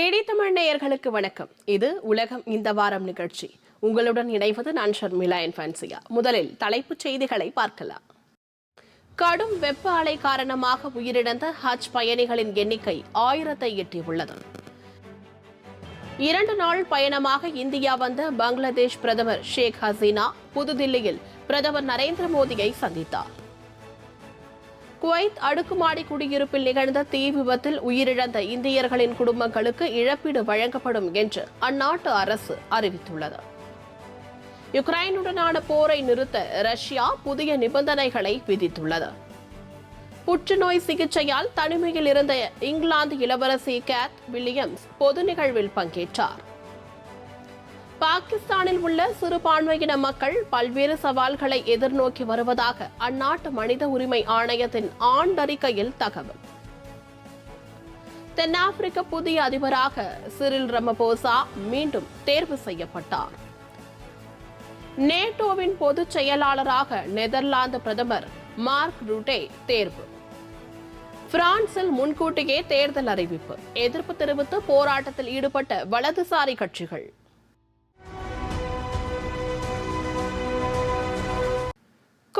நேயர்களுக்கு வணக்கம். இது உலகம் இந்த வாரம் நிகழ்ச்சி. உங்களுடன் இணைவது நான் ஷர்மிளா என் ஃபன்சியா. முதலில் தலைப்புச் செய்திகளை பார்க்கலாம். கடும் வெப்ப அலை காரணமாக உயிரிழந்த ஹஜ் பயணிகளின் எண்ணிக்கை ஆயிரத்தை எட்டியுள்ளது. இரண்டு நாள் பயணமாக இந்தியா வந்த பங்களாதேஷ் பிரதமர் ஷேக் ஹசீனா புதுதில்லியில் பிரதமர் நரேந்திர மோடியை சந்தித்தார். குவைத் அடுக்குமாடி குடியிருப்பில் நிகழ்ந்த தீ விபத்தில் உயிரிழந்த இந்தியர்களின் குடும்பங்களுக்கு இழப்பீடு வழங்கப்படும் என்று அந்நாட்டு அரசு அறிவித்துள்ளது. யுக்ரைனுடனான போரை நிறுத்த ரஷ்யா புதிய நிபந்தனைகளை விதித்துள்ளது. புற்றுநோய் சிகிச்சையால் தனிமையில் இருந்த இங்கிலாந்து இளவரசி கேத் வில்லியம்ஸ் பொது நிகழ்வில் பங்கேற்றார். பாகிஸ்தானில் உள்ள சிறுபான்மையின மக்கள் பல்வேறு சவால்களை எதிர்நோக்கி வருவதாக அந்நாட்டு மனித உரிமை ஆணையத்தின் ஆண்டறிக்கையில் தகவல். தென்னாப்பிரிக்க புதிய அதிபராக சிறில் ரமபோசா மீண்டும் தேர்வு செய்யப்பட்டார். நேட்டோவின் பொதுச் செயலாளராக நெதர்லாந்து பிரதமர் மார்க் ரூட்டே தேர்வு. பிரான்சில் முன்கூட்டியே தேர்தல் அறிவிப்பு. எதிர்ப்பு தெரிவித்து போராட்டத்தில் ஈடுபட்ட வலதுசாரி கட்சிகள்.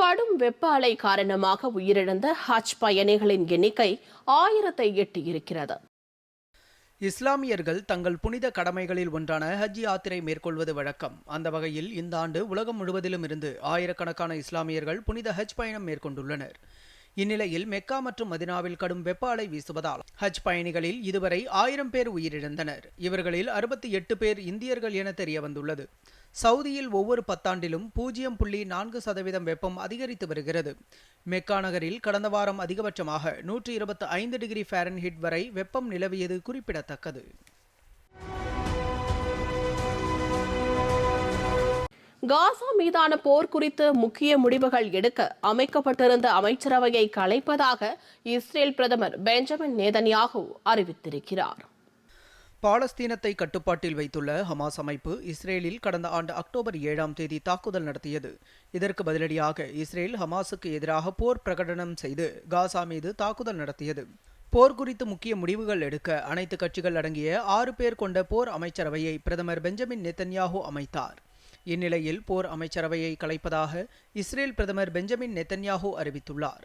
கடும் வெப்ப அலை காரணமாக உயிரிழந்த ஹஜ் பயணிகளின் எண்ணிக்கை ஆயிரத்தை எட்டியிருக்கிறது. இஸ்லாமியர்கள் தங்கள் புனித கடமைகளில் ஒன்றான ஹஜ் யாத்திரை மேற்கொள்வது வழக்கம். அந்த வகையில் இந்த ஆண்டு உலகம் முழுவதிலும் இருந்து ஆயிரக்கணக்கான இஸ்லாமியர்கள் புனித ஹஜ் பயணம் மேற்கொண்டுள்ளனர். இந்நிலையில் மெக்கா மற்றும் மதினாவில் கடும் வெப்ப அலை வீசுவதால் ஹஜ் பயணிகளில் இதுவரை ஆயிரம் பேர் உயிரிழந்தனர். இவர்களில் அறுபத்தி எட்டு பேர் இந்தியர்கள் என தெரிய வந்துள்ளது சவுதியில் ஒவ்வொரு பத்தாண்டிலும் பூஜ்ஜியம் புள்ளி நான்கு சதவீதம் வெப்பம் அதிகரித்து வருகிறது. மெக்கா நகரில் கடந்த வாரம் அதிகபட்சமாக நூற்றி இருபத்தி ஐந்து டிகிரி ஃபாரன்ஹிட் வரை வெப்பம் நிலவியது குறிப்பிடத்தக்கது. காசா மீதான போர் குறித்து முக்கிய முடிவுகள் எடுக்க அமைக்கப்பட்டிருந்த அமைச்சரவையை கலைப்பதாக இஸ்ரேல் பிரதமர் பெஞ்சமின் நேதன்யாகு அறிவித்திருக்கிறார். பாலஸ்தீனத்தை கட்டுப்பாட்டில் வைத்துள்ள ஹமாஸ் அமைப்பு இஸ்ரேலில் கடந்த ஆண்டு அக்டோபர் ஏழாம் தேதி தாக்குதல் நடத்தியது. இதற்கு பதிலடியாக இஸ்ரேல் ஹமாஸுக்கு எதிராக போர் பிரகடனம் செய்து காசா மீது தாக்குதல் நடத்தியது. போர் குறித்து முக்கிய முடிவுகள் எடுக்க அனைத்து கட்சிகள் அடங்கிய ஆறு பேர் கொண்ட போர் அமைச்சரவையை பிரதமர் பெஞ்சமின் நெத்தன்யாகு அமைத்தார். இந்நிலையில் போர் அமைச்சரவையை கலைப்பதாக இஸ்ரேல் பிரதமர் பெஞ்சமின் நெத்தன்யாகு அறிவித்துள்ளார்.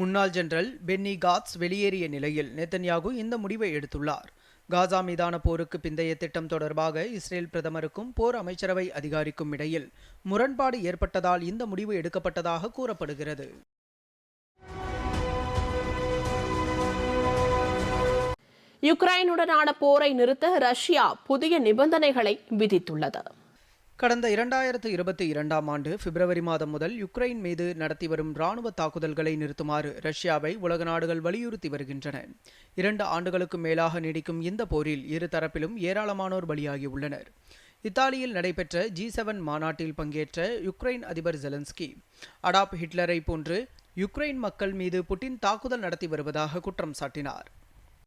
முன்னாள் ஜெனரல் பென்னி காட்ஸ் வெளியேறிய நிலையில் நெத்தன்யாகு இந்த முடிவை எடுத்துள்ளார். காசா மீதான போருக்கு பிந்தைய திட்டம் தொடர்பாக இஸ்ரேல் பிரதமருக்கும் போர் அமைச்சரவை அதிகாரிக்கும் இடையில் முரண்பாடு ஏற்பட்டதால் இந்த முடிவு எடுக்கப்பட்டதாக கூறப்படுகிறது. யுக்ரைனுடனான போரை நிறுத்த ரஷ்யா புதிய நிபந்தனைகளை விதித்துள்ளது. கடந்த இரண்டாயிரத்து இருபத்தி இரண்டாம் ஆண்டு பிப்ரவரி மாதம் முதல் யுக்ரைன் மீது நடத்தி வரும் ராணுவ தாக்குதல்களை நிறுத்துமாறு ரஷ்யாவை உலக நாடுகள் வலியுறுத்தி வருகின்றன. இரண்டு ஆண்டுகளுக்கு மேலாக நீடிக்கும் இந்த போரில் இரு தரப்பிலும் ஏராளமானோர் பலியாகியுள்ளனர். இத்தாலியில் நடைபெற்ற ஜி செவன் மாநாட்டில் பங்கேற்ற யுக்ரைன் அதிபர் ஜெலன்ஸ்கி அடாப் ஹிட்லரை போன்று யுக்ரைன் மக்கள் மீது புட்டின் தாக்குதல் நடத்தி வருவதாக குற்றம் சாட்டினார்.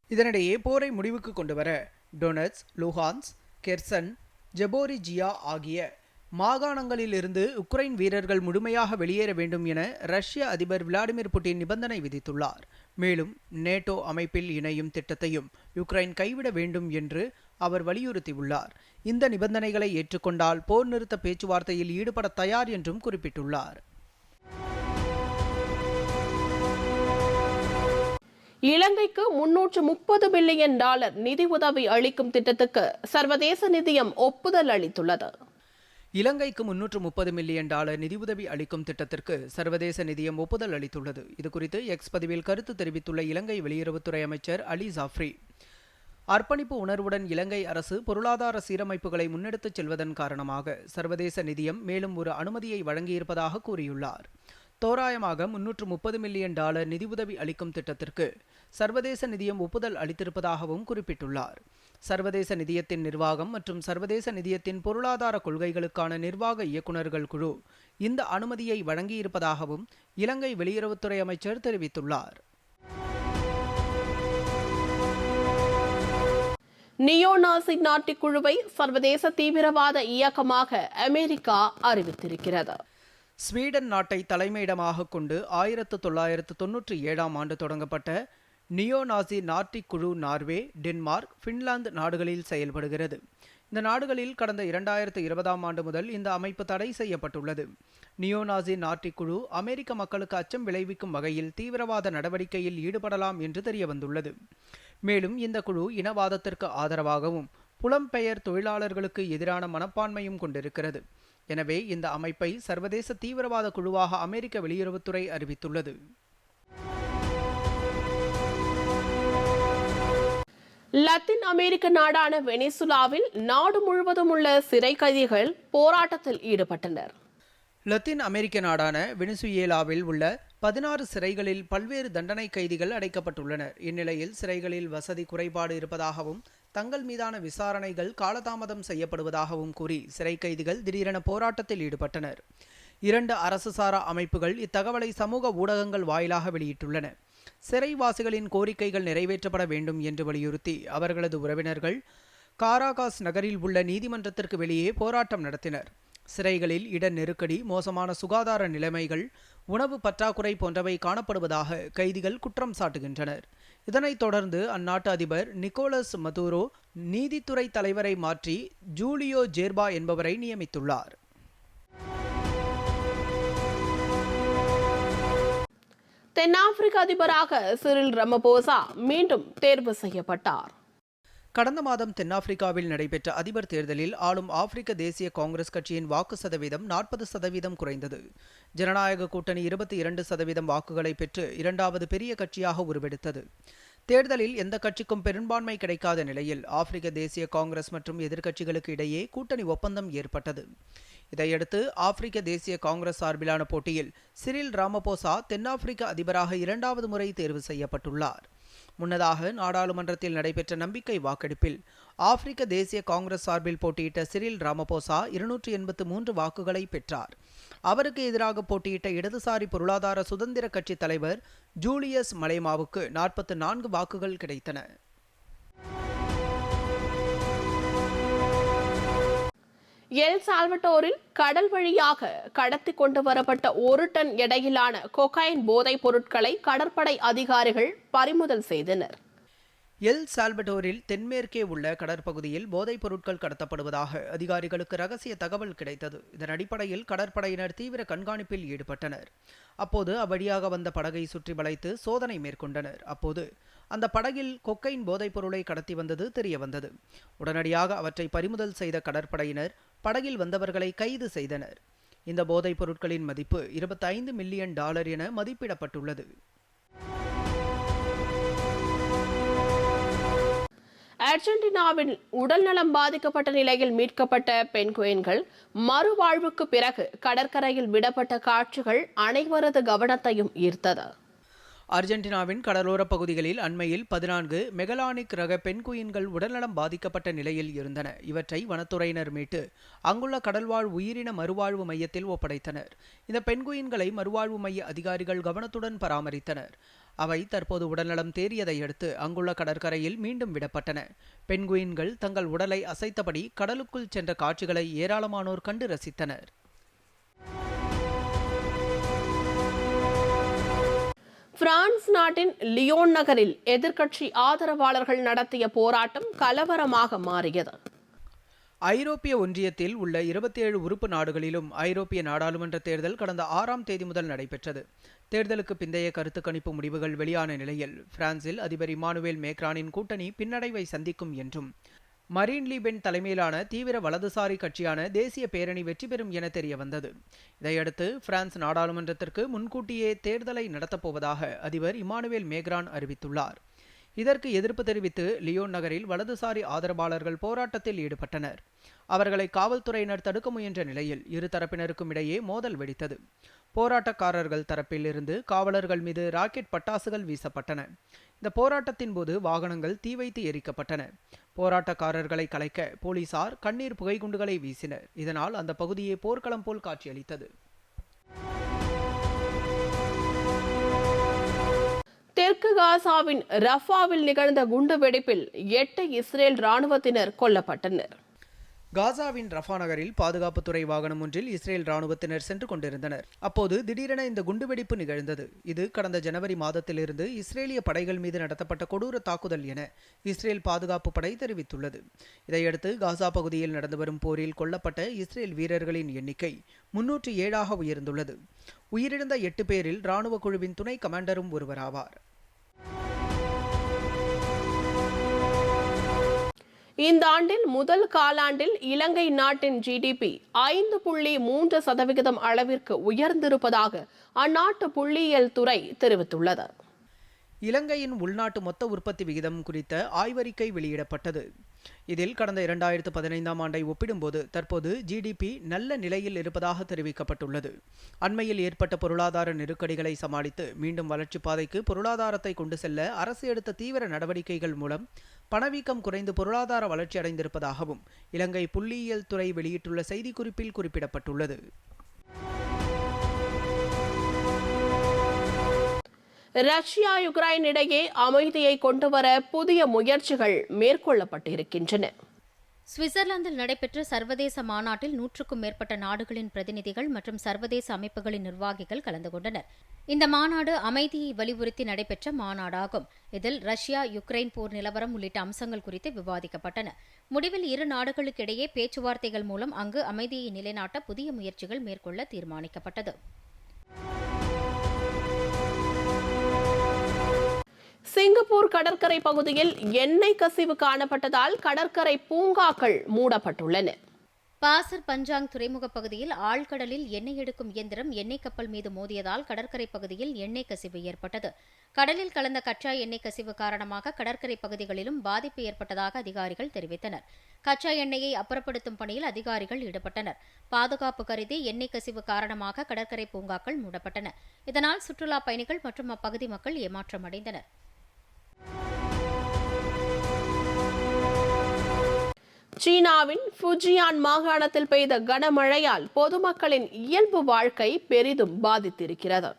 இதனிடையே போரை முடிவுக்கு கொண்டுவர டொனட்ஸ் லுஹான்ஸ் கெர்சன் ஜெபோரிஜியா ஆகிய மாகாணங்களிலிருந்து உக்ரைன் வீரர்கள் முழுமையாக வெளியேற வேண்டும் என ரஷ்ய அதிபர் விளாடிமிர் புட்டின் நிபந்தனை விதித்துள்ளார். மேலும் நேட்டோ அமைப்பில் இணையும் திட்டத்தையும் யுக்ரைன் கைவிட வேண்டும் என்று அவர் வலியுறுத்தியுள்ளார். இந்த நிபந்தனைகளை ஏற்றுக்கொண்டால் போர் நிறுத்த பேச்சுவார்த்தையில் ஈடுபட தயார் என்றும் குறிப்பிட்டுள்ளார். இலங்கைக்கு முன்னூற்று முப்பது பில்லியன் டாலர் நிதி உதவி அளிக்கும் திட்டத்துக்கு சர்வதேச நிதியம் ஒப்புதல் அளித்துள்ளது. இலங்கைக்கு முன்னூற்று முப்பது மில்லியன் டாலர் நிதியுதவி அளிக்கும் திட்டத்திற்கு சர்வதேச நிதியம் ஒப்புதல் அளித்துள்ளது. இதுகுறித்து எக்ஸ் பதிவில் கருத்து தெரிவித்துள்ள இலங்கை வெளியுறவுத்துறை அமைச்சர் அலி ஜாஃப்ரி அர்ப்பணிப்பு உணர்வுடன் இலங்கை அரசு பொருளாதார சீரமைப்புகளை முன்னெடுத்துச் செல்வதன் காரணமாக சர்வதேச நிதியம் மேலும் ஒரு அனுமதியை வழங்கியிருப்பதாக கூறியுள்ளார். தோராயமாக முன்னூற்று முப்பது மில்லியன் டாலர் நிதியுதவி அளிக்கும் திட்டத்திற்கு சர்வதேச நிதியம் ஒப்புதல் அளித்திருப்பதாகவும் குறிப்பிட்டுள்ளார். சர்வதேச நிதியத்தின் நிர்வாகம் மற்றும் சர்வதேச நிதியத்தின் பொருளாதார கொள்கைகளுக்கான நிர்வாக இயக்குநர்கள் குழு இந்த அனுமதியை வழங்கியிருப்பதாகவும் இலங்கை வெளியுறவுத்துறை அமைச்சர் தெரிவித்துள்ளார். நியோநாசி நாட்டிக்குழுவை சர்வதேச தீவிரவாத இயக்கமாக அமெரிக்கா அறிவித்திருக்கிறது. ஸ்வீடன் நாட்டை தலைமையிடமாக கொண்டு ஆயிரத்து தொள்ளாயிரத்து தொன்னூற்றி ஏழாம் ஆண்டு தொடங்கப்பட்ட நியோநாசி நார்டிக் குழு நார்வே டென்மார்க் பின்லாந்து நாடுகளில் செயல்படுகிறது. இந்த நாடுகளில் கடந்த இரண்டாயிரத்து இருபதாம் ஆண்டு முதல் இந்த அமைப்பு தடை செய்யப்பட்டுள்ளது. நியோநாசி நார்டிக் குழு அமெரிக்க மக்களுக்கு அச்சம் விளைவிக்கும் வகையில் தீவிரவாத நடவடிக்கையில் ஈடுபடலாம் என்று தெரியவந்துள்ளது. மேலும் இந்த குழு இனவாதத்திற்கு ஆதரவாகவும் புலம்பெயர் தொழிலாளர்களுக்கு எதிரான மனப்பான்மையும் கொண்டிருக்கிறது. எனவே இந்த அமைப்பை சர்வதேச தீவிரவாத குழுவாக அமெரிக்க வெளியுறவுத்துறை அறிவித்துள்ளது. லத்தீன் அமெரிக்க நாடான வெனிசுலாவில் நாடு முழுவதும் உள்ள சிறை கைதிகள் போராட்டத்தில் ஈடுபட்டனர். லத்தீன் அமெரிக்க நாடான வெனிசுவேலாவில் உள்ள பதினாறு சிறைகளில் பல்வேறு தண்டனை கைதிகள் அடைக்கப்பட்டுள்ளனர். இந்நிலையில் சிறைகளில் வசதி குறைபாடு இருப்பதாகவும் தங்கள் மீதான விசாரணைகள் காலதாமதம் செய்யப்படுவதாகவும் கூறி சிறை கைதிகள் திடீரென போராட்டத்தில் ஈடுபட்டனர். இரண்டு அரசு சாரா அமைப்புகள் இத்தகவலை சமூக ஊடகங்கள் வாயிலாக வெளியிட்டுள்ளன. சிறைவாசிகளின் கோரிக்கைகள் நிறைவேற்றப்பட வேண்டும் என்று வலியுறுத்தி அவர்களது உறவினர்கள் காராகாஸ் நகரில் உள்ள நீதிமன்றத்திற்கு வெளியே போராட்டம் நடத்தினர். சிறைகளில் இட நெருக்கடி மோசமான சுகாதார நிலைமைகள் உணவு பற்றாக்குறை போன்றவை காணப்படுவதாக கைதிகள் குற்றம் சாட்டுகின்றனர். இதனைத் தொடர்ந்து அந்நாட்டு அதிபர் நிக்கோலஸ் மதுரோ நீதித்துறை தலைவரை மாற்றி ஜூலியோ ஜேர்பா என்பவரை நியமித்துள்ளார். தென்னாப்பிரிக்க அதிபராக சிறில் ரமபோசா மீண்டும் தேர்வு செய்யப்பட்டார். கடந்த மாதம் தென்னாப்பிரிக்காவில் நடைபெற்ற அதிபர் தேர்தலில் ஆளும் ஆப்பிரிக்க தேசிய காங்கிரஸ் கட்சியின் வாக்கு சதவீதம் நாற்பது சதவீதம் குறைந்தது. ஜனநாயக கூட்டணி இருபத்தி இரண்டு சதவீதம் வாக்குகளை பெற்று இரண்டாவது பெரிய கட்சியாக உருவெடுத்தது. தேர்தலில் எந்த கட்சிக்கும் பெரும்பான்மை கிடைக்காத நிலையில் ஆப்பிரிக்க தேசிய காங்கிரஸ் மற்றும் எதிர்க்கட்சிகளுக்கு இடையே கூட்டணி ஒப்பந்தம் ஏற்பட்டது. இதையடுத்து ஆப்பிரிக்க தேசிய காங்கிரஸ் சார்பிலான போட்டியில் சிறில் ராமபோசா தென்னாப்பிரிக்க அதிபராக இரண்டாவது முறை தேர்வு செய்யப்பட்டுள்ளார். முன்னதாக நாடாளுமன்றத்தில் நடைபெற்ற நம்பிக்கை வாக்கெடுப்பில் ஆப்பிரிக்க தேசிய காங்கிரஸ் சார்பில் போட்டியிட்ட சிறில் ராமபோசா இருநூற்றி எண்பத்து மூன்று வாக்குகளை பெற்றார். அவருக்கு எதிராக போட்டியிட்ட இடதுசாரி பொருளாதார சுதந்திர கட்சி தலைவர் ஜூலியஸ் மலேமாவுக்கு நாற்பத்து நான்கு வாக்குகள் கிடைத்தன. எல் சால்வட்டோரில் கடல் வழியாக கடத்தி கொண்டு வரப்பட்ட ஒரு டன் எடையிலான கொக்காயின் போதைப் பொருட்களை கடற்படை அதிகாரிகள் பறிமுதல் செய்தனர். எல் சால்வடோரில் தென்மேற்கே உள்ள கடற்பகுதியில் போதைப் பொருட்கள் கடத்தப்படுவதாக அதிகாரிகளுக்கு ரகசிய தகவல் கிடைத்தது. இதன் அடிப்படையில் கடற்படையினர் தீவிர கண்காணிப்பில் ஈடுபட்டனர். அப்போது அவ்வழியாக வந்த படகை சுற்றி வளைத்து சோதனை மேற்கொண்டனர். அப்போது அந்த படகில் கொக்கைன் போதைப் பொருளை கடத்தி வந்தது தெரிய வந்தது உடனடியாக அவற்றை பறிமுதல் செய்த கடற்படையினர் படகில் வந்தவர்களை கைது செய்தனர். இந்த போதைப் பொருட்களின் மதிப்பு இருபத்தைந்து மில்லியன் டாலர் என மதிப்பிடப்பட்டுள்ளது. அர்ஜென்டினாவின் உடல்நலம் பாதிக்கப்பட்ட நிலையில் மீட்கப்பட்ட பெண்குயின்கள் மறுவாழ்வுக்கு பிறகு கடற்கரையில் விடப்பட்ட காட்சிகள் அனைவரது கவனத்தையும் ஈர்த்தது. அர்ஜென்டினாவின் கடலோரப் பகுதிகளில் அண்மையில் பதினான்கு மெகலானிக் ரக பெண்குயின்கள் உடல்நலம் பாதிக்கப்பட்ட நிலையில் இருந்தன. இவற்றை வனத்துறையினர் மீட்டு அங்குள்ள கடல்வாழ் உயிரின மறுவாழ்வு மையத்தில் ஒப்படைத்தனர். இந்த பெண்குயின்களை மறுவாழ்வு மைய அதிகாரிகள் கவனத்துடன் பராமரித்தனர். அவை தற்போது உடல்நலம் தேறியதை அடுத்து அங்குள்ள கடற்கரையில் மீண்டும் விடப்பட்டன. பெண்குயின்கள் தங்கள் உடலை அசைத்தபடி கடலுக்குள் சென்ற காட்சிகளை ஏராளமானோர் கண்டு ரசித்தனர். பிரான்ஸ் நாட்டின் லியோன் நகரில் எதிர்க்கட்சி ஆதரவாளர்கள் நடத்திய போராட்டம் கலவரமாக மாறியது. ஐரோப்பிய ஒன்றியத்தில் உள்ள இருபத்தி ஏழு உறுப்பு நாடுகளிலும் ஐரோப்பிய நாடாளுமன்ற தேர்தல் கடந்த ஆறாம் தேதி முதல் நடைபெற்றது. தேர்தலுக்கு பிந்தைய கருத்து கணிப்பு முடிவுகள் வெளியான நிலையில் பிரான்சில் அதிபர் இமானுவேல் மேக்ரானின் கூட்டணி பின்னடைவை சந்திக்கும் என்றும் மரீன் லீபென் தலைமையிலான தீவிர வலதுசாரி கட்சியான தேசிய பேரணி வெற்றி பெறும் என தெரிய வந்தது இதையடுத்து பிரான்ஸ் நாடாளுமன்றத்திற்கு முன்கூட்டியே தேர்தலை நடத்தப்போவதாக அதிபர் இமானுவேல் மேக்ரான் அறிவித்துள்ளார். இதற்கு எதிர்ப்பு தெரிவித்து லியோன் நகரில் வலதுசாரி ஆதரவாளர்கள் போராட்டத்தில் ஈடுபட்டனர். அவர்களை காவல்துறையினர் தடுக்க முயன்ற நிலையில் இரு தரப்பினருக்கும் இடையே மோதல் வெடித்தது. போராட்டக்காரர்கள் தரப்பில் இருந்து காவலர்கள் மீது ராக்கெட் பட்டாசுகள் வீசப்பட்டன. இந்த போராட்டத்தின் போது வாகனங்கள் தீ வைத்து எரிக்கப்பட்டன. போராட்டக்காரர்களை கலைக்க போலீசார் கண்ணீர் புகைக்குண்டுகளை வீசினர். இதனால் அந்த பகுதியை போர்க்களம் போல் காட்சியளித்தது. தெற்கு காசாவின் ரஃபாவில் நிகழ்ந்த குண்டுவெடிப்பில் எட்டு இஸ்ரேல் ராணுவத்தினர் கொல்லப்பட்டனர். காசாவின் ரஃபா நகரில் பாதுகாப்புத்துறை வாகனம் ஒன்றில் இஸ்ரேல் ராணுவத்தினர் சென்று கொண்டிருந்தனர். அப்போது திடீரென இந்த குண்டுவெடிப்பு நிகழ்ந்தது. இது கடந்த ஜனவரி மாதத்திலிருந்து இஸ்ரேலிய படைகள் மீது நடத்தப்பட்ட கொடூர தாக்குதல் என இஸ்ரேல் பாதுகாப்பு படை தெரிவித்துள்ளது. இதையடுத்து காசா பகுதியில் நடந்து வரும் போரில் கொல்லப்பட்ட இஸ்ரேல் வீரர்களின் எண்ணிக்கை முன்னூற்றி ஏழாக உயர்ந்துள்ளது. உயிரிழந்த எட்டு பேரில் ராணுவ குழுவின் துணை கமாண்டரும் ஒருவராவார். இந்த ஆண்டில் முதல் காலாண்டில் இலங்கை நாட்டின் ஜிடிபி ஐந்து புள்ளி மூன்று சதவிகிதம் அளவிற்கு உயர்ந்திருப்பதாக அந்நாட்டு புள்ளியியல் துறை தெரிவித்துள்ளது. இலங்கையின் உள்நாட்டு மொத்த உற்பத்தி விகிதம் குறித்த ஆய்வறிக்கை வெளியிடப்பட்டது. இதில் கடந்த இரண்டாயிரத்து பதினைந்தாம் ஆண்டை ஒப்பிடும்போது தற்போது ஜிடிபி நல்ல நிலையில் இருப்பதாக தெரிவிக்கப்பட்டுள்ளது. அண்மையில் ஏற்பட்ட பொருளாதார நெருக்கடிகளை சமாளித்து மீண்டும் வளர்ச்சிப் பாதைக்கு பொருளாதாரத்தை கொண்டு செல்ல அரசு எடுத்த தீவிர நடவடிக்கைகள் மூலம் பணவீக்கம் குறைந்து பொருளாதார வளர்ச்சி அடைந்திருப்பதாகவும் இலங்கை புள்ளியியல் துறை வெளியிட்டுள்ள செய்திக்குறிப்பில் குறிப்பிடப்பட்டுள்ளது. ரஷ்யா யுக்ரைன் இடையே அமைதியை கொண்டுவர புதிய முயற்சிகள் மேற்கொள்ளப்பட்டிருக்கின்றன. சுவிட்சர்லாந்தில் நடைபெற்ற சர்வதேச மாநாட்டில் நூற்றுக்கும் மேற்பட்ட நாடுகளின் பிரதிநிதிகள் மற்றும் சர்வதேச அமைப்புகளின் நிர்வாகிகள் கலந்து கொண்டனர். இந்த மாநாடு அமைதியை வலியுறுத்தி நடைபெற்ற மாநாடாகும். இதில் ரஷ்யா யுக்ரைன் போர் நிலவரம் உள்ளிட்ட அம்சங்கள் குறித்து விவாதிக்கப்பட்டன. முடிவில் இரு நாடுகளுக்கிடையே பேச்சுவார்த்தைகள் மூலம் அங்கு அமைதியை நிலைநாட்ட புதிய முயற்சிகள் மேற்கொள்ள தீர்மானிக்கப்பட்டது. சிங்கப்பூர் கடற்கரை பகுதியில் எண்ணெய் கசிவு காணப்பட்டதால் கடற்கரை பூங்காக்கள் மூடப்பட்டுள்ளன. பாசர் பஞ்சாங் துறைமுக பகுதியில் ஆழ்கடலில் எண்ணெய் எடுக்கும் இயந்திரம் எண்ணெய் கப்பல் மீது மோதியதால் கடற்கரை பகுதியில் எண்ணெய் கசிவு ஏற்பட்டது. கடலில் கலந்த கச்சா எண்ணெய் கசிவு காரணமாக கடற்கரை பகுதிகளிலும் பாதிப்பு ஏற்பட்டதாக அதிகாரிகள் தெரிவித்தனர். கச்சா எண்ணெயை அப்புறப்படுத்தும் பணியில் அதிகாரிகள் ஈடுபட்டனர். பாதுகாப்பு கருதி எண்ணெய் கசிவு காரணமாக கடற்கரை பூங்காக்கள் மூடப்பட்டன. இதனால் சுற்றுலா பயணிகள் மற்றும் அப்பகுதி மக்கள் ஏமாற்றம் அடைந்தனர் சீனாவின் ஃபுஜியான் மாகாணத்தில் பெய்த கனமழையால் பொதுமக்களின் இயல்பு வாழ்க்கை பெரிதும் பாதித்திருக்கிறது.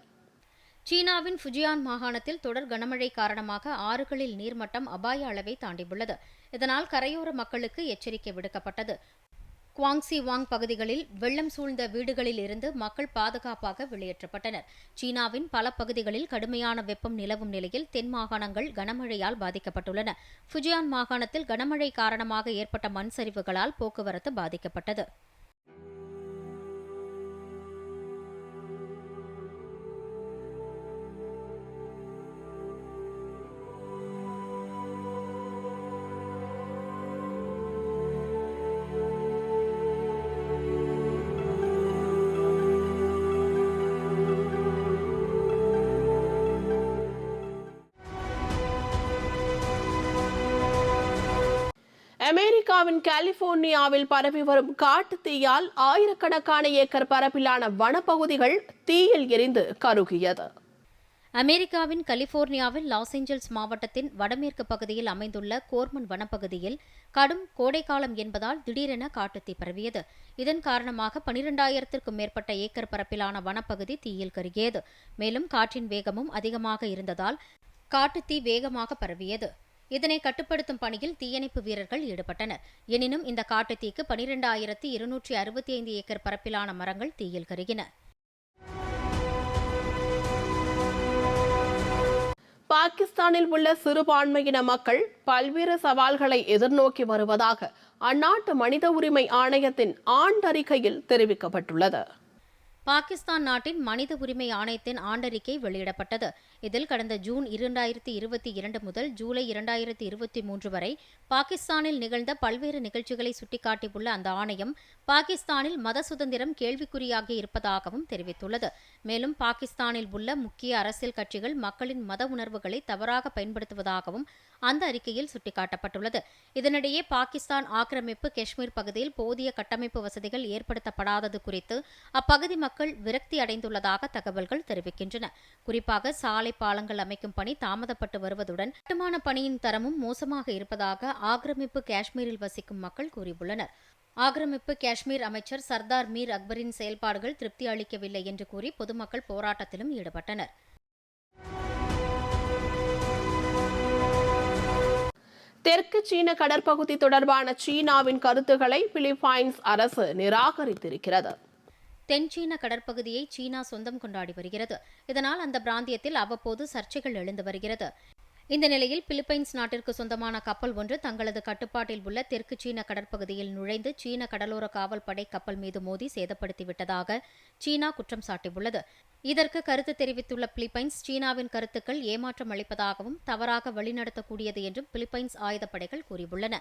சீனாவின் ஃபுஜியான் மாகாணத்தில் தொடர் கனமழை காரணமாக ஆறுகளில் நீர்மட்டம் அபாய அளவை தாண்டியுள்ளது. இதனால் கரையோர மக்களுக்கு எச்சரிக்கை விடுக்கப்பட்டது. குவாங்சி வாங் பகுதிகளில் வெள்ளம் சூழ்ந்த வீடுகளில் இருந்து மக்கள் பாதுகாப்பாக வெளியேற்றப்பட்டனர். சீனாவின் பல பகுதிகளில் கடுமையான வெப்பம் நிலவும் நிலையில் தென் மாகாணங்கள் கனமழையால் பாதிக்கப்பட்டுள்ளன. ஃபுஜியான் மாகாணத்தில் கனமழை காரணமாக ஏற்பட்ட மண் சரிவுகளால் போக்குவரத்து பாதிக்கப்பட்டது. அமெரிக்காவின் கலிபோர்னியாவில் பரவி வரும் காட்டு தீயால் ஆயிரக்கணக்கான ஏக்கர் பரப்பிலான வனப்பகுதிகள் தீயில் எரிந்து கருகியது. அமெரிக்காவின் கலிபோர்னியாவில் லாஸ் ஏஞ்சல்ஸ் மாவட்டத்தின் வடமேற்கு பகுதியில் அமைந்துள்ள கோர்மன் வனப்பகுதியில் கடும் கோடைக்காலம் என்பதால் திடீரென காட்டுத்தீ பரவியது. இதன் காரணமாக பனிரெண்டாயிரத்திற்கும் மேற்பட்ட ஏக்கர் பரப்பிலான வனப்பகுதி தீயில் கருகியது. மேலும் காற்றின் வேகமும் அதிகமாக இருந்ததால் காட்டுத்தீ வேகமாக பரவியது. இதனை கட்டுப்படுத்தும் பணியில் தீயணைப்பு வீரர்கள் ஈடுபட்டனர். எனினும் இந்த காட்டுத்தீக்கு பனிரெண்டாயிரத்து இருநூற்றி அறுபத்தி ஐந்து ஏக்கர் பரப்பிலான மரங்கள் தீயில் கருகின. பாகிஸ்தானில் உள்ள சிறுபான்மையின மக்கள் பல்வேறு சவால்களை எதிர்நோக்கி வருவதாக அந்நாட்டு மனித உரிமை ஆணையத்தின் ஆண்டறிக்கையில் தெரிவிக்கப்பட்டுள்ளது. பாகிஸ்தான் நாட்டின் மனித உரிமை ஆணையத்தின் ஆண்டறிக்கை வெளியிடப்பட்டது. இதில் கடந்த ஜூன் இரண்டாயிரத்தி இருபத்தி இரண்டு முதல் ஜூலை இரண்டாயிரத்தி இருபத்தி மூன்று வரை பாகிஸ்தானில் நிகழ்ந்த பல்வேறு நிகழ்ச்சிகளை சுட்டிக்காட்டியுள்ள அந்த ஆணையம் பாகிஸ்தானில் மத சுதந்திரம் கேள்விக்குறியாகி இருப்பதாகவும் தெரிவித்துள்ளது. மேலும் பாகிஸ்தானில் உள்ள முக்கிய அரசியல் கட்சிகள் மக்களின் மத உணர்வுகளை தவறாக பயன்படுத்துவதாகவும் அந்த அறிக்கையில் சுட்டிக்காட்டப்பட்டுள்ளது. இதனிடையே பாகிஸ்தான் ஆக்கிரமிப்பு காஷ்மீர் பகுதியில் போதிய கட்டமைப்பு வசதிகள் ஏற்படுத்தப்படாதது குறித்து அப்பகுதி மக்கள் விரக்தி அடைந்துள்ளதாக தகவல்கள் தெரிவிக்கின்றன. குறிப்பாக சாலை பாலங்கள் அமைக்கும் பணி தாமதப்பட்டு வருவதுடன் கட்டுமான பணியின் தரமும் மோசமாக இருப்பதாக ஆக்கிரமிப்பு காஷ்மீரில் வசிக்கும் மக்கள் கூறியுள்ளனர். ஆக்கிரமிப்பு காஷ்மீர் அமைச்சர் சர்தார் மீர் அக்பரின் செயல்பாடுகள் திருப்தி அளிக்கவில்லை என்று கூறி பொதுமக்கள் போராட்டத்திலும் ஈடுபட்டனர். தெற்கு சீன கடற்பகுதி தொடர்பான சீனாவின் கருத்துக்களை பிலிப்பைன்ஸ் அரசு நிராகரித்திருக்கிறது. தென்சீன கடற்பகுதியை சீனா சொந்தம் கொண்டாடி வருகிறது. இதனால் அந்த பிராந்தியத்தில் அவ்வப்போது சர்ச்சைகள் எழுந்து வருகிறது. இந்த நிலையில் பிலிப்பைன்ஸ் நாட்டிற்கு சொந்தமான கப்பல் ஒன்று தங்களது கட்டுப்பாட்டில் உள்ள தெற்கு சீன கடற்பகுதியில் நுழைந்து சீன கடலோர காவல் படை கப்பல் மீது மோதி சேதப்படுத்திவிட்டதாக சீனா குற்றம் சாட்டியுள்ளது. இதற்கு கருத்து தெரிவித்துள்ள பிலிப்பைன்ஸ் சீனாவின் கருத்துக்கள் ஏமாற்றம் அளிப்பதாகவும் தவறாக வழிநடத்தக்கூடியது என்றும் பிலிப்பைன்ஸ் ஆயுதப்படைகள் கூறியுள்ளன.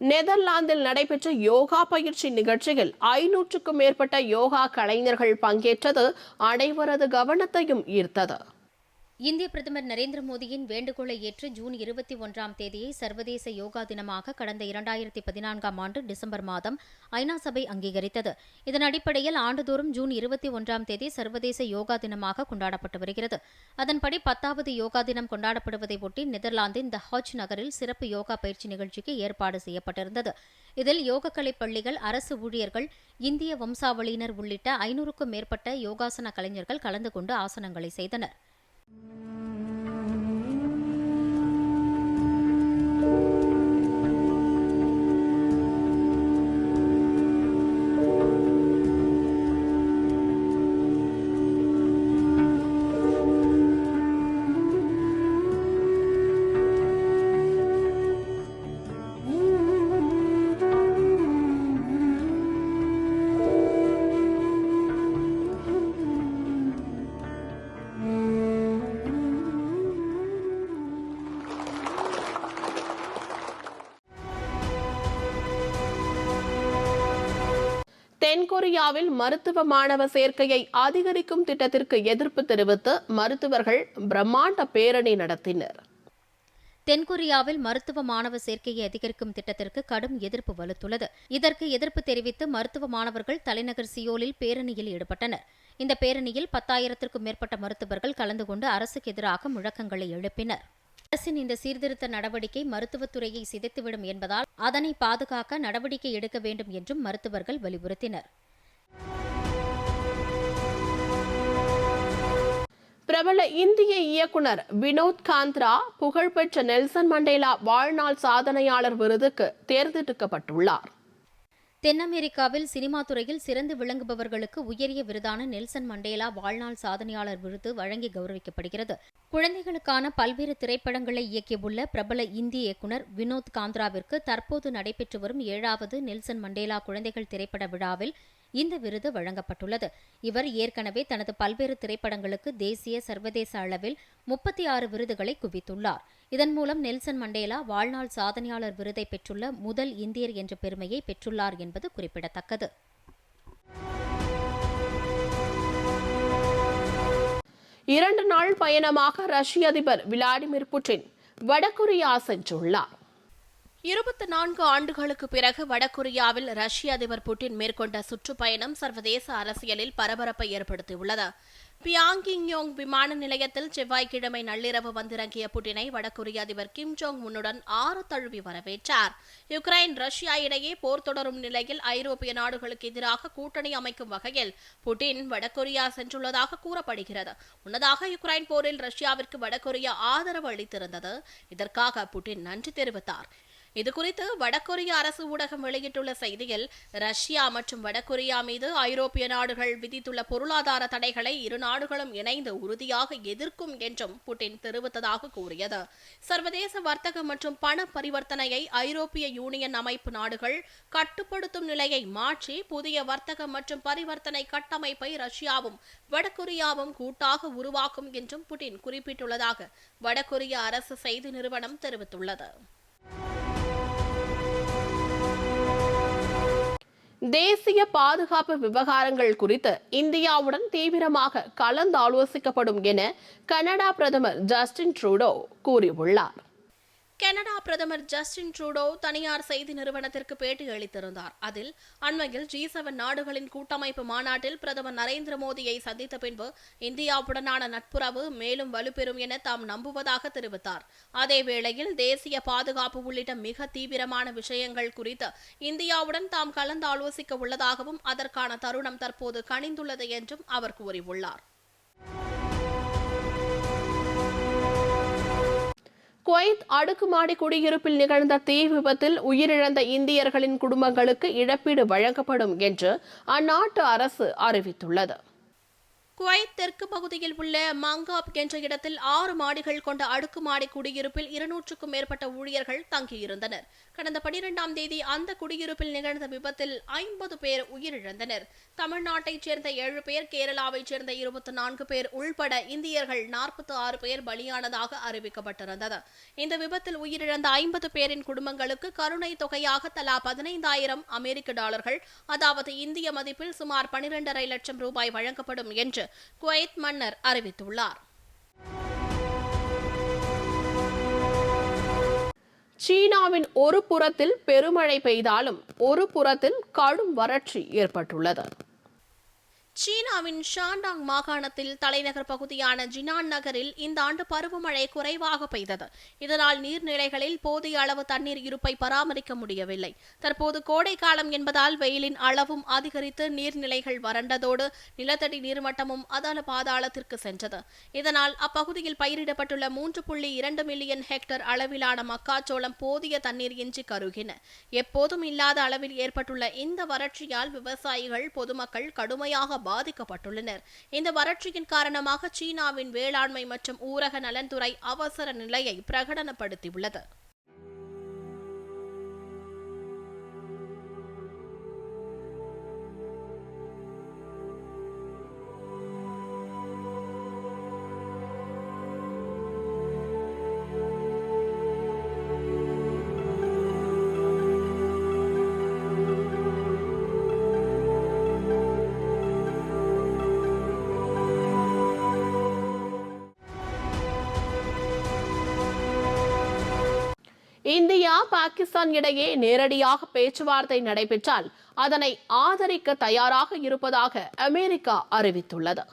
நெதர்லாந்தில் நடைபெற்ற யோகா பயிற்சி நிகழ்ச்சியில் ஐநூற்றுக்கும் மேற்பட்ட யோகா கலைஞர்கள் பங்கேற்றது அனைவரது கவனத்தையும் ஈர்த்தது. இந்திய பிரதமர் நரேந்திர மோடியின் வேண்டுகோளை ஏற்று ஜூன் இருபத்தி ஒன்றாம் தேதியை சர்வதேச யோகா தினமாக கடந்த இரண்டாயிரத்தி பதினான்காம் ஆண்டு டிசம்பர் மாதம் ஐநா சபை அங்கீகரித்தது. இதன் அடிப்படையில் ஆண்டுதோறும் ஜூன் இருபத்தி ஒன்றாம் தேதி சர்வதேச யோகா தினமாக கொண்டாடப்பட்டு வருகிறது. அதன்படி பத்தாவது யோகா தினம் கொண்டாடப்படுவதை ஒட்டி நெதர்லாந்தின் த ஹாஜ் நகரில் சிறப்பு யோகா பயிற்சி நிகழ்ச்சிக்கு ஏற்பாடு செய்யப்பட்டிருந்தது. இதில் யோகக்கலை பள்ளிகள் அரசு ஊழியர்கள் இந்திய வம்சாவளியினர் உள்ளிட்ட ஐநூறுக்கும் மேற்பட்ட யோகாசன கலைஞர்கள் கலந்து கொண்டு ஆசனங்களை செய்தனர். Música தென்கொரியாவில் மருத்துவ மாணவ சேர்க்கையை அதிகரிக்கும் திட்டத்திற்கு எதிர்ப்பு தெரிவித்து மருத்துவர்கள் பிரம்மாண்ட பேரணி நடத்தினர். தென்கொரியாவில் மருத்துவ மாணவ சேர்க்கையை அதிகரிக்கும் திட்டத்திற்கு கடும் எதிர்ப்பு வலுத்துள்ளது. இதற்கு எதிர்ப்பு தெரிவித்து மருத்துவ மாணவர்கள் தலைநகர் சியோலில் பேரணியில் ஈடுபட்டனர். இந்த பேரணியில் பத்தாயிரத்திற்கும் மேற்பட்ட மருத்துவர்கள் கலந்து கொண்டு அரசுக்கு எதிராக முழக்கங்களை எழுப்பினர். அரசின் இந்த சீர்திருத்த நடவடிக்கை மருத்துவத்துறையை சிதைத்துவிடும் என்பதால் அதனை பாதுகாக்க நடவடிக்கை எடுக்க வேண்டும் என்றும் மருத்துவர்கள் வலியுறுத்தினர். பிரபல இந்திய இயக்குனர் வினோத் காந்த்ரா புகழ்பெற்ற நெல்சன் மண்டேலா வாழ்நாள் சாதனையாளர் விருதுக்கு தேர்ந்தெடுக்கப்பட்டுள்ளார். தென் அமெரிக்காவில் சினிமா துறையில் சிறந்து விளங்குபவர்களுக்கு உயரிய விருதான நெல்சன் மண்டேலா வாழ்நாள் சாதனையாளர் விருது வழங்கி கௌரவிக்கப்படுகிறது. குழந்தைகளுக்கான பல்வேறு திரைப்படங்களை இயக்கியுள்ள பிரபல இந்திய இயக்குனர் வினோத் காந்த்ராவிற்கு தற்போது நடைபெற்று வரும் ஏழாவது நெல்சன் மண்டேலா குழந்தைகள் திரைப்பட விழாவில் இந்த விருது வழங்கப்பட்டுள்ளது. இவர் ஏற்கனவே தனது பல்வேறு திரைப்படங்களுக்கு தேசிய சர்வதேச அளவில் முப்பத்தி ஆறு விருதுகளை குவித்துள்ளார். இதன் மூலம் நெல்சன் மண்டேலா வாழ்நாள் சாதனையாளர் விருதை பெற்றுள்ள முதல் இந்தியர் என்ற பெருமையை பெற்றுள்ளார் என்பது குறிப்பிடத்தக்கது. இரண்டு நாள் பயணமாக ரஷ்ய அதிபர் விளாடிமிர் புட்டின் வடகொரியா சென்றுள்ளார். இருபத்தி நான்கு ஆண்டுகளுக்கு பிறகு வடகொரியாவில் ரஷ்ய அதிபர் புட்டின் மேற்கொண்ட சுற்றுப்பயணம் சர்வதேச அரசியலில் பரபரப்பை ஏற்படுத்தியுள்ளது. பியாங்கிங்யோங் விமான நிலையத்தில் செவ்வாய்க்கிழமை நள்ளிரவு வந்திறங்கிய புட்டினை வடகொரிய அதிபர் கிம் ஜோங் முன்னுடன் ஆறு தழுவி வரவேற்றார். யுக்ரைன் ரஷ்யா இடையே போர் தொடரும் நிலையில் ஐரோப்பிய நாடுகளுக்கு எதிராக கூட்டணி அமைக்கும் வகையில் புட்டின் வடகொரியா சென்றுள்ளதாக கூறப்படுகிறது. முன்னதாக யுக்ரைன் போரில் ரஷ்யாவிற்கு வடகொரியா ஆதரவு அளித்திருந்தது. இதற்காக புட்டின் நன்றி தெரிவித்தார். இதுகுறித்து வடகொரிய அரசு ஊடகம் வெளியிட்டுள்ள செய்தியில் ரஷ்யா மற்றும் வடகொரியா மீது ஐரோப்பிய நாடுகள் விதித்துள்ள பொருளாதார தடைகளை இரு நாடுகளும் இணைந்து உறுதியாக எதிர்க்கும் என்றும் புட்டின் தெரிவித்ததாக கூறியது. சர்வதேச வர்த்தக மற்றும் பண பரிவர்த்தனையை ஐரோப்பிய யூனியன் அமைப்பு நாடுகள் கட்டுப்படுத்தும் நிலையை மாற்றி புதிய வர்த்தக மற்றும் பரிவர்த்தனை கட்டமைப்பை ரஷ்யாவும் வடகொரியாவும் கூட்டாக உருவாக்கும் என்றும் புட்டின் குறிப்பிட்டுள்ளதாக வடகொரிய அரசு செய்தி நிறுவனம் தெரிவித்துள்ளது. தேசிய பாதுகாப்பு விவகாரங்கள் குறித்து இந்தியாவுடன் தீவிரமாக கலந்தாலோசிக்கப்படும் என கனடா பிரதமர் ஜஸ்டின் ட்ரூடோ கூறியுள்ளார். கனடா பிரதமர் ஜஸ்டின் ட்ரூடோ தனியார் செய்தி நிறுவனத்திற்கு பேட்டி அளித்திருந்தார். அதில் அண்மையில் ஜி செவன் நாடுகளின் கூட்டமைப்பு மாநாட்டில் பிரதமர் நரேந்திர மோடியை சந்தித்த பின்பு இந்தியாவுடனான நட்புறவு மேலும் வலுப்பெறும் என தாம் நம்புவதாக தெரிவித்தார். அதேவேளையில் தேசிய பாதுகாப்பு உள்ளிட்ட மிக தீவிரமான விஷயங்கள் குறித்து இந்தியாவுடன் தாம் கலந்து ஆலோசிக்க உள்ளதாகவும் அதற்கான தருணம் தற்போது கணிந்துள்ளது என்றும் அவர் கூறியுள்ளார். குவைத் அடுக்குமாடி குடியிருப்பில் நிகழ்ந்த தீ விபத்தில் உயிரிழந்த இந்தியர்களின் குடும்பங்களுக்கு இழப்பீடு வழங்கப்படும் என்று அந்நாட்டு அரசு அறிவித்துள்ளது. குவைத் தெற்கு பகுதியில் உள்ள மங்காப் என்ற இடத்தில் ஆறு மாடிகள் கொண்ட அடுக்குமாடி குடியிருப்பில் இருநூற்றுக்கும் மேற்பட்ட ஊழியர்கள் தங்கியிருந்தனர். கடந்த பனிரெண்டாம் தேதி அந்த குடியிருப்பில் நிகழ்ந்த விபத்தில் ஐம்பது பேர் உயிரிழந்தனர். தமிழ்நாட்டைச் சேர்ந்த ஏழு பேர் கேரளாவைச் சேர்ந்த இருபத்தி நான்கு பேர் உள்பட இந்தியர்கள் நாற்பத்தி ஆறு பேர் பலியானதாக அறிவிக்கப்பட்டிருந்தது. இந்த விபத்தில் உயிரிழந்த ஐம்பது பேரின் குடும்பங்களுக்கு கருணை தொகையாக தலா பதினைந்தாயிரம் அமெரிக்க டாலர்கள் அதாவது இந்திய மதிப்பில் சுமார் பனிரெண்டரை லட்சம் ரூபாய் வழங்கப்படும் என்று குவைத் மன்னர் அறிவித்துள்ளார். சீனாவின் ஒரு புறத்தில் பெருமழை பெய்தாலும் ஒரு புறத்தில் கடும் வறட்சி ஏற்பட்டுள்ளது. சீனாவின் ஷாண்டாங் மாகாணத்தில் தலைநகர் பகுதியான ஜினான் நகரில் இந்த ஆண்டு பருவமழை குறைவாக பெய்தது. இதனால் நீர்நிலைகளில் போதிய அளவு தண்ணீர் இருப்பை பராமரிக்க முடியவில்லை. தற்போது கோடை காலம் என்பதால் வெயிலின் அளவும் அதிகரித்து நீர்நிலைகள் வறண்டதோடு நிலத்தடி நீர்மட்டமும் அதல பாதாளத்திற்கு சென்றது. இதனால் அப்பகுதியில் பயிரிடப்பட்டுள்ள மூன்று புள்ளி இரண்டு மில்லியன் ஹெக்டர் அளவிலான மக்காச்சோளம் போதிய தண்ணீர் இன்றி கருகின. எப்போதும் இல்லாத அளவில் ஏற்பட்டுள்ள இந்த வறட்சியால் விவசாயிகள் பொதுமக்கள் கடுமையாக பாதிக்கப்பட்டுள்ளனர். இந்த வறட்சியின் காரணமாக சீனாவின் வேளாண்மை மற்றும் ஊரக நலன்துறை அவசர நிலையை பிரகடனப்படுத்தியுள்ளது. இந்தியா பாகிஸ்தான் இடையே நேரடியாக பேச்சுவார்த்தை நடைபெற்றால் அதனை ஆதரிக்க தயாராக இருப்பதாக அமெரிக்கா அறிவித்துள்ளது.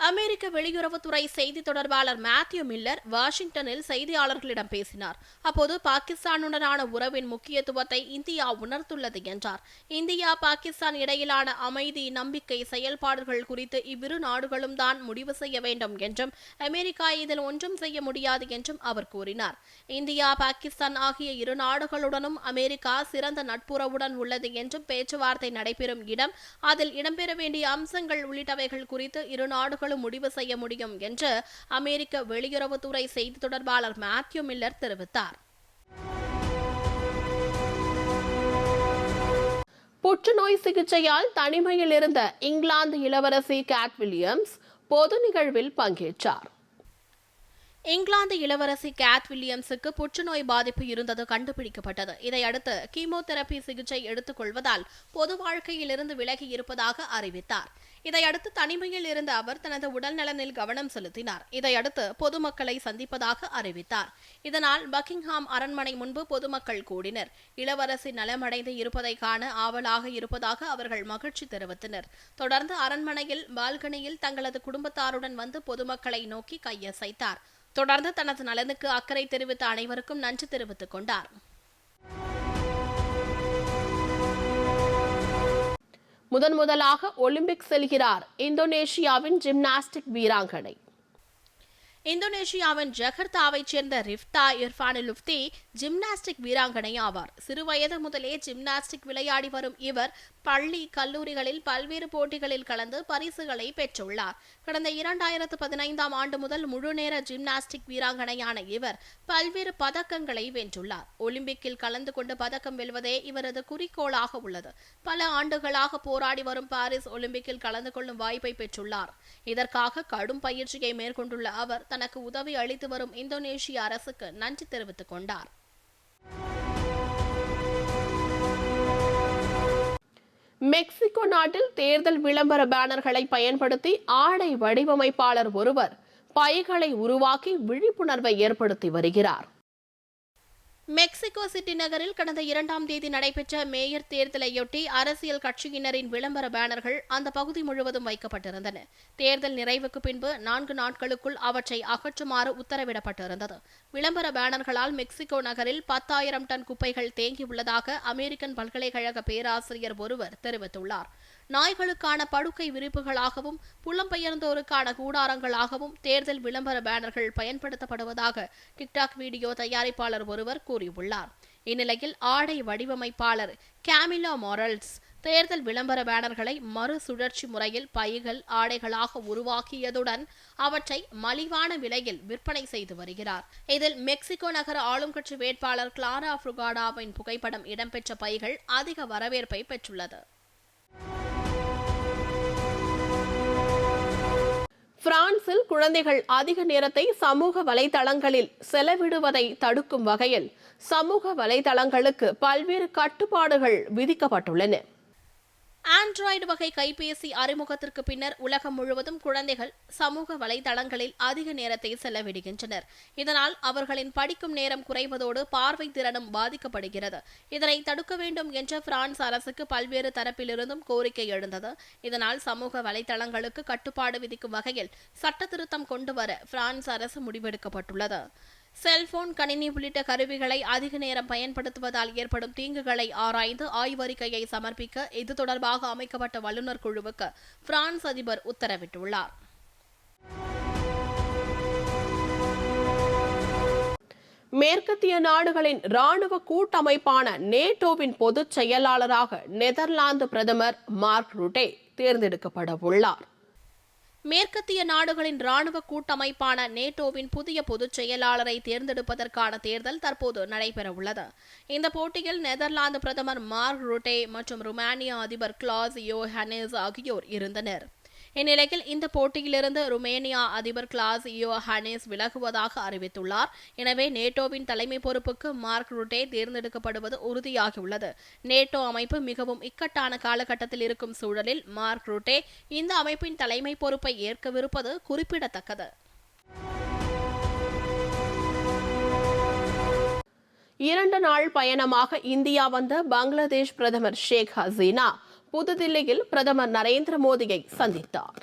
அமெரிக்க வெளியுறவுத்துறை செய்தி தொடர்பாளர் மேத்யூ மில்லர் வாஷிங்டனில் செய்தியாளர்களிடம் பேசினார். அப்போது பாகிஸ்தானுடனான உறவின் முக்கியத்துவத்தை இந்தியா உணர்த்துள்ளது என்றார். இந்தியா பாகிஸ்தான் இடையிலான அமைதி நம்பிக்கை செயல்பாடுகள் குறித்து இவ்விரு நாடுகளும் தான் முடிவு செய்ய வேண்டும் என்றும் அமெரிக்கா இதில் ஒன்றும் செய்ய முடியாது என்றும் அவர் கூறினார். இந்தியா பாகிஸ்தான் ஆகிய இரு நாடுகளுடனும் அமெரிக்கா சிறந்த நட்புறவுடன் உள்ளது என்றும் பேச்சுவார்த்தை நடைபெறும் இடம் அதில் இடம்பெற வேண்டிய அம்சங்கள் உள்ளிட்டவைகள் குறித்து இரு நாடுகள் நாடுகளும் முடிவு செய்ய முடியும் என்று அமெரிக்க வெளியுறவுத்துறை செய்தி தொடர்பாளர் மேத்யூ மில்லர் தெரிவித்தார். புற்றுநோய் சிகிச்சையால் தனிமையில் இருந்த இங்கிலாந்து இளவரசி கேட் வில்லியம்ஸ் பொது நிகழ்வில் பங்கேற்றார். இங்கிலாந்து இளவரசி கேட் வில்லியம்ஸுக்கு புற்றுநோய் பாதிப்பு இருந்தது கண்டுபிடிக்கப்பட்டது. இதையடுத்து கீமோதெரபி சிகிச்சை எடுத்துக் கொள்வதால் பொது வாழ்க்கையிலிருந்து விலகி இருப்பதாக அறிவித்தார். இதையடுத்து தனிமையில் இருந்த அவர் தனது உடல் நலனில் கவனம் செலுத்தினார். இதையடுத்து பொதுமக்களை சந்திப்பதாக அறிவித்தார். இதனால் பக்கிங்ஹாம் அரண்மனை முன்பு பொதுமக்கள் கூடினர். இளவரசி நலமடைந்து இருப்பதை காண ஆவலாக இருப்பதாக அவர்கள் மகிழ்ச்சி தெரிவித்தனர். தொடர்ந்து அரண்மனையில் பால்கனியில் தங்களது குடும்பத்தாருடன் வந்து பொதுமக்களை நோக்கி கையசைத்தார். தொடர்ந்து தனது நலனுக்கு அக்கறை தெரிவித்த அனைவருக்கும் நன்றி தெரிவித்துக் கொண்டார். முதன் முதலாக ஒலிம்பிக் செல்கிறார் இந்தோனேஷியாவின் ஜிம்னாஸ்டிக் வீராங்கனை. இந்தோனேஷியாவின் ஜகர்த்தாவைச் சேர்ந்த ரிஃப்தா இர்ஃபானு லுப்தி ஜிம்னாஸ்டிக் வீராங்கனை ஆவார். சிறுவயது முதலே ஜிம்னாஸ்டிக் விளையாடி வரும் இவர் பள்ளி கல்லூரிகளில் பல்வேறு போட்டிகளில் கலந்து பரிசுகளை பெற்றுள்ளார். கடந்த இரண்டாயிரத்து பதினைந்தாம் ஆண்டு முதல் முழுநேர ஜிம்னாஸ்டிக் வீராங்கனையான இவர் பல்வேறு பதக்கங்களை வென்றுள்ளார். ஒலிம்பிக்கில் கலந்து கொண்டு பதக்கம் வெல்வதே இவரது குறிக்கோளாக உள்ளது. பல ஆண்டுகளாக போராடி வரும் பாரிஸ் ஒலிம்பிக்கில் கலந்து கொள்ளும் வாய்ப்பை பெற்றுள்ளார். இதற்காக கடும் பயிற்சியை மேற்கொண்டுள்ள அவர் தனக்கு உதவி அளித்து வரும் இந்தோனேஷிய அரசுக்கு நன்றி தெரிவித்துக் கொண்டார். மெக்சிகோ நாட்டில் தேர்தல் விளம்பர பேனர்களை பயன்படுத்தி ஆடை வடிவமைப்பாளர் ஒருவர் பைகளை உருவாக்கி விழிப்புணர்வை ஏற்படுத்தி வருகிறார். மெக்சிகோ சிட்டி நகரில் கடந்த இரண்டாம் தேதி நடைபெற்ற மேயர் தேர்தலையொட்டி அரசியல் கட்சியினரின் விளம்பர பேனர்கள் அந்த பகுதி முழுவதும் வைக்கப்பட்டிருந்தன. தேர்தல் நிறைவுக்கு பின்பு நான்கு நாட்களுக்குள் அவற்றை அகற்றுமாறு உத்தரவிடப்பட்டிருந்தது. விளம்பர பேனர்களால் மெக்சிகோ நகரில் பத்தாயிரம் டன் குப்பைகள் தேங்கியுள்ளதாக அமெரிக்கன் பல்கலைக்கழக பேராசிரியர் ஒருவர் தெரிவித்துள்ளார். நாய்களுக்கான படுக்கை விரிப்புகளாகவும் புலம்பெயர்ந்தோருக்கான கூடாரங்களாகவும் தேர்தல் விளம்பர பேனர்கள் பயன்படுத்தப்படுவதாக டிக்டாக் வீடியோ தயாரிப்பாளர் ஒருவர் கூறியுள்ளார். இந்நிலையில் ஆடை வடிவமைப்பாளர் கேமிலா மொரல்ஸ் தேர்தல் விளம்பர பேனர்களை மறுசுழற்சி முறையில் பைகள் ஆடைகளாக உருவாக்கியதுடன் அவற்றை மலிவான விலையில் விற்பனை செய்து வருகிறார். இதில் மெக்சிகோ நகர ஆளும் கட்சி வேட்பாளர் கிளாரா ஃப்ருகாடாவின் புகைப்படம் இடம்பெற்ற பைகள் அதிக வரவேற்பை பெற்றுள்ளது. பிரான்சில் குழந்தைகள் அதிக நேரத்தை சமூக வலைதளங்களில் செலவிடுவதை தடுக்கும் வகையில் சமூக வலைதளங்களுக்கு பல்வேறு கட்டுப்பாடுகள் விதிக்கப்பட்டுள்ளன. ஆண்ட்ராய்டு வகை கைபேசி அறிமுகத்திற்கு பின்னர் உலகம் முழுவதும் குழந்தைகள் சமூக வலைதளங்களில் அதிக நேரத்தை செலவிடுகின்றனர். இதனால் அவர்களின் படிக்கும் நேரம் குறைவதோடு பார்வை திறனும் பாதிக்கப்படுகிறது. இதனை தடுக்க வேண்டும் என்ற பிரான்ஸ் அரசுக்கு பல்வேறு தரப்பிலிருந்தும் கோரிக்கை எழுந்தது. இதனால் சமூக வலைதளங்களுக்கு கட்டுப்பாடு விதிக்கும் வகையில் சட்டத்திருத்தம் கொண்டுவர பிரான்ஸ் அரசு முடிவெடுக்கப்பட்டுள்ளது. செல்போன் கணினி உள்ளிட்ட கருவிகளை அதிக நேரம் பயன்படுத்துவதால் ஏற்படும் தீங்குகளை ஆராய்ந்து ஆய்வறிக்கையை சமர்ப்பிக்க இது தொடர்பாக அமைக்கப்பட்ட வல்லுநர் குழுவுக்கு பிரான்ஸ் அதிபர் உத்தரவிட்டுள்ளார். மேற்கத்திய நாடுகளின் ராணுவ கூட்டமைப்பான நேட்டோவின் பொதுச் செயலாளராக நெதர்லாந்து பிரதமர் மார்க் ருட்டே தேர்ந்தெடுக்கப்பட உள்ளார் மேற்கத்திய நாடுகளின் ராணுவ கூட்டமைப்பான நேட்டோவின் புதிய பொதுச் செயலாளரை தேர்ந்தெடுப்பதற்கான தேர்தல் தற்போது நடைபெறவுள்ளது. இந்த போட்டியில் நெதர்லாந்து பிரதமர் மார்க் ருட்டே மற்றும் ருமானியா அதிபர் கிளாஸ் யோஹனேஸ் ஆகியோர் இருந்தனர். இந்நிலையில் இந்த போட்டியிலிருந்து ருமேனியா அதிபர் கிளாஸ் யோஹானேஸ் விலகுவதாக அறிவித்துள்ளார். எனவே நேட்டோவின் தலைமை பொறுப்புக்கு மார்க் ருட்டே தேர்ந்தெடுக்கப்படுவது உறுதியாகியுள்ளது. நேட்டோ அமைப்பு மிகவும் இக்கட்டான காலகட்டத்தில் இருக்கும் சூழலில் மார்க் ருட்டே இந்த அமைப்பின் தலைமை பொறுப்பை ஏற்கவிருப்பது குறிப்பிடத்தக்கது. இரண்டு நாள் பயணமாக இந்தியா வந்த பங்களாதேஷ் பிரதமர் ஷேக் ஹசீனா புதுதில்லியில் பிரதமர் நரேந்திர மோடியை சந்தித்தார்.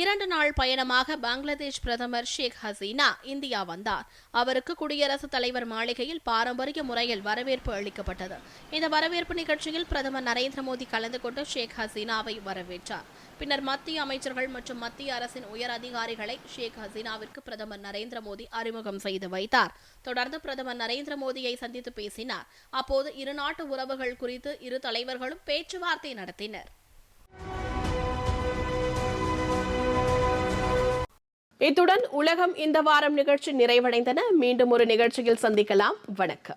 இரண்டு நாள் பயணமாக பங்களாதேஷ் பிரதமர் ஷேக் ஹசீனா இந்தியா வந்தார். அவருக்கு குடியரசுத் தலைவர் மாளிகையில் பாரம்பரிய முறையில் வரவேற்பு அளிக்கப்பட்டது. இந்த வரவேற்பு நிகழ்ச்சியில் பிரதமர் நரேந்திர மோடி கலந்து கொண்டு ஷேக் ஹசீனாவை வரவேற்றார். பின்னர் மத்திய அமைச்சர்கள் மற்றும் மத்திய அரசின் உயர் அதிகாரிகளை ஷேக் ஹசீனாவிற்கு பிரதமர் நரேந்திர மோடி அறிமுகம் செய்து வைத்தார். தொடர்ந்து பிரதமர் நரேந்திர மோடியை சந்தித்து பேசினார். அப்போது இரு நாட்டு உறவுகள் குறித்து இரு தலைவர்களும் பேச்சுவார்த்தை நடத்தினர். இத்துடன் உலகம் இந்த வாரம் நிகழ்ச்சி நிறைவடைந்தன. மீண்டும் ஒரு நிகழ்ச்சியில் சந்திக்கலாம். வணக்கம்.